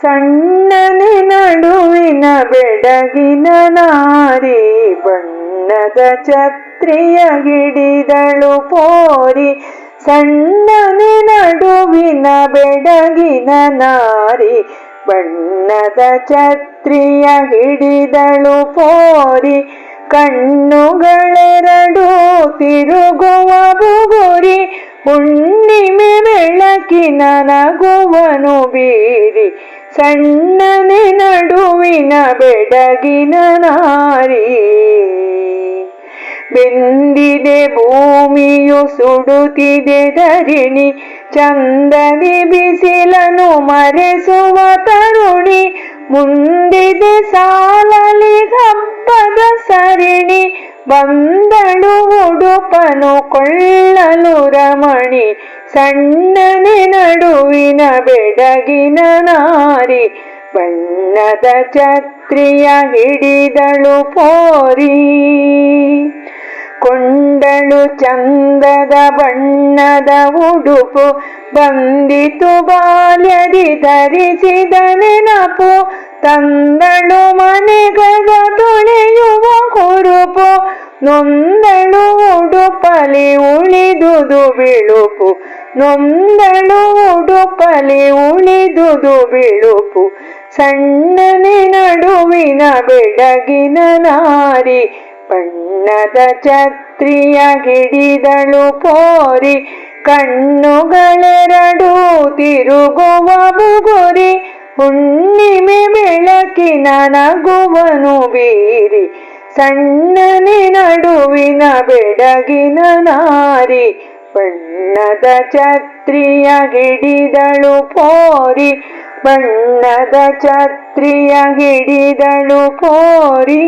ಸಣ್ಣನೆ ನಡುವಿನ ಬೆಡಗಿನ ನಾರಿ, ಬಣ್ಣದ ಛತ್ರಿಯ ಗಿಡಿದಳು ಪೋರಿ, ಸಣ್ಣನೆ ನಡುವಿನ ಬೆಡಗಿನ ನಾರಿ, ಬಣ್ಣದ ಛತ್ರಿಯ ಹಿಡಿದಳು ಪೋರಿ, ಕಣ್ಣುಗಳೆರಡು ತಿರುಗುವ ಬುಗುರಿ, ಹುಣ್ಣಿಮೆ ಬೆಳಕಿನ ನಗುವನು ಬೀರಿ. ಸಣ್ಣನೆ ನಡುವಿನ ಬೆಡಗಿನ ನಾರಿ. ಬೆಂದಿದೆ ಭೂಮಿಯು ಸುಡುತ್ತಿದೆ ಧರಣಿ ಚಂದದಿ ಬಿಸಿಲನು ಮರೆಸುವ ತರುಣಿ. ಮುಂದಿದೆ ಸಾಲಲಿ ಹಬ್ಬದ ಸರಿಣಿ, ಬಂದಳು ಉಡುಪನು ಕೊಳ್ಳಲು ರಮಣಿ ಸಣ್ಣನೆ ನಡುವಿನ ಬೆಡಗಿನ ನಾರಿ ಬಣ್ಣದ ಛತ್ರಿಯ ಹಿಡಿದಳು ಪೋರಿ. ಕೊಂಡಳು ಚಂದದ ಬಣ್ಣದ ಉಡುಪು ಬಂದಿತು ಬಾಲ್ಯದಿ ಧರಿಸಿದ ನೆನಪು ತಂದಳು ಮನೆಗದ ತೊಳೆಯುವ ಕುರುಪು ನೊಂದಳು ಉಡುಪಲಿ ಉಳಿದುದು ಬಿಳುಪು. ನೊಂದಳು ಉಡುಪಲಿ ಉಳಿದುದು ಬಿಳುಪು. ಸಣ್ಣನೆ ನಡುವಿನ ಬೆಡಗಿನ ನಾರಿ. ಬಣ್ಣದ ಛತ್ರಿಯ ಹಿಡಿದಳು ಪೋರಿ. ಕಣ್ಣುಗಳೆರಡು ತಿರುಗುವ ಬುಗುರಿ. ಹುಣ್ಣಿಮೆ ಬೆಳಕಿನ ನಗುವನು ಬೀರಿ. ಸಣ್ಣನೆ ನಡುವಿನ ಬೆಡಗಿನ ನಾರಿ ಬಣ್ಣದ ಛತ್ರಿಯ ಹಿಡಿದಳು ಪೋರಿ ಬಣ್ಣದ ಛತ್ರಿಯ ಹಿಡಿದಳು ಪೋರಿ.